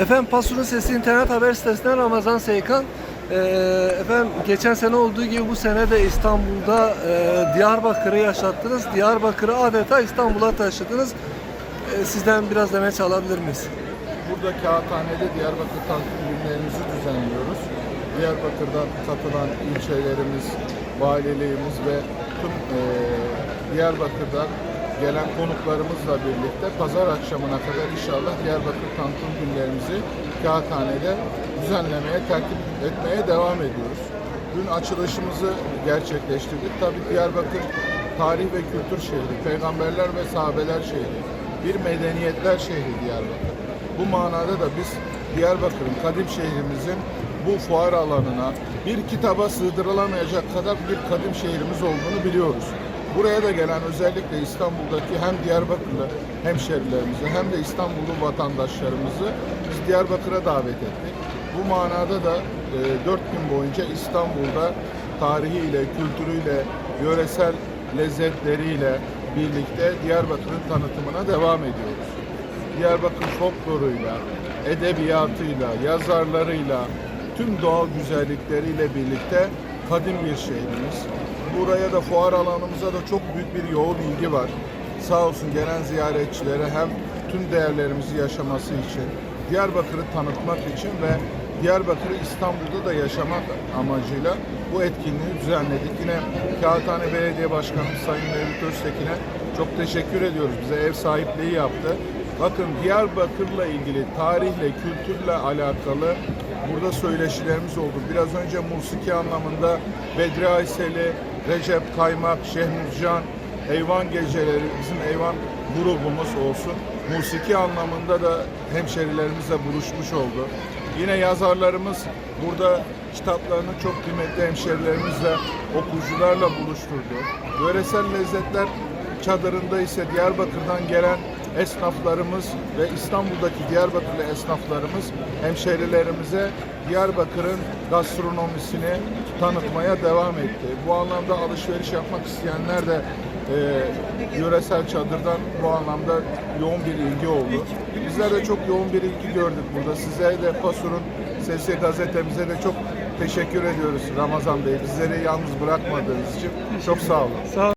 Efendim Pasur'un Sesi internet haber sitesinden Ramazan Seykan. Ee, efendim geçen sene olduğu gibi bu sene de İstanbul'da e, Diyarbakır'ı yaşattınız. Diyarbakır'ı adeta İstanbul'a taşıdınız. Ee, sizden biraz demeç alabilir miyiz? Burada Kağıthane'de Diyarbakır tanıtım günlerimizi düzenliyoruz. Diyarbakır'dan katılan ilçelerimiz, valiliğimiz ve tüm eee, Diyarbakır'dan gelen konuklarımızla birlikte pazar akşamına kadar inşallah Diyarbakır tanıtım günlerimizi Kağıthane'de düzenlemeye, tertip etmeye devam ediyoruz. Dün açılışımızı gerçekleştirdik. Tabii Diyarbakır tarih ve kültür şehri, peygamberler ve sahabeler şehri, bir medeniyetler şehri Diyarbakır. Bu manada da biz Diyarbakır'ın, kadim şehrimizin bu fuar alanına bir kitaba sığdırılamayacak kadar bir kadim şehrimiz olduğunu biliyoruz. Buraya da gelen özellikle İstanbul'daki hem Diyarbakırlı hemşerilerimizi hem de İstanbullu vatandaşlarımızı biz Diyarbakır'a davet ettik. Bu manada da e, 4 gün boyunca İstanbul'da tarihiyle, kültürüyle, yöresel lezzetleriyle birlikte Diyarbakır'ın tanıtımına devam ediyoruz. Diyarbakır folkloruyla, edebiyatıyla, yazarlarıyla, tüm doğal güzellikleriyle birlikte kadim bir şehrimiz. Buraya da fuar alanımıza da çok büyük bir yoğun ilgi var. Sağ olsun gelen ziyaretçilere hem tüm değerlerimizi yaşaması için, Diyarbakır'ı tanıtmak için ve Diyarbakır'ı İstanbul'da da yaşamak amacıyla bu etkinliği düzenledik. Yine Kağıthane Belediye Başkanı Sayın Mevlüt Öztekin'e çok teşekkür ediyoruz. Bize ev sahipliği yaptı. Bakın Diyarbakır'la ilgili tarihle, kültürle alakalı burada söyleşilerimiz oldu. Biraz önce musiki anlamında Bedri Ayseli, Recep Kaymak, Şehmuzcan, Eyvan Geceleri, bizim Eyvan grubumuz olsun. Musiki anlamında da hemşerilerimizle buluşmuş oldu. Yine yazarlarımız burada kitaplarını çok kıymetli hemşerilerimizle, okuyucularla buluşturdu. Yöresel lezzetler çadırında ise Diyarbakır'dan gelen esnaflarımız ve İstanbul'daki Diyarbakırlı esnaflarımız hemşerilerimize Diyarbakır'ın gastronomisini tanıtmaya devam etti. Bu anlamda alışveriş yapmak isteyenler de e, yöresel çadırdan bu anlamda yoğun bir ilgi oldu. Bizler de çok yoğun bir ilgi gördük burada. Size de Pasur'un Sesi gazetemize de çok teşekkür ediyoruz Ramazan Bey. Bizleri yalnız bırakmadığınız için çok sağ olun. Sağ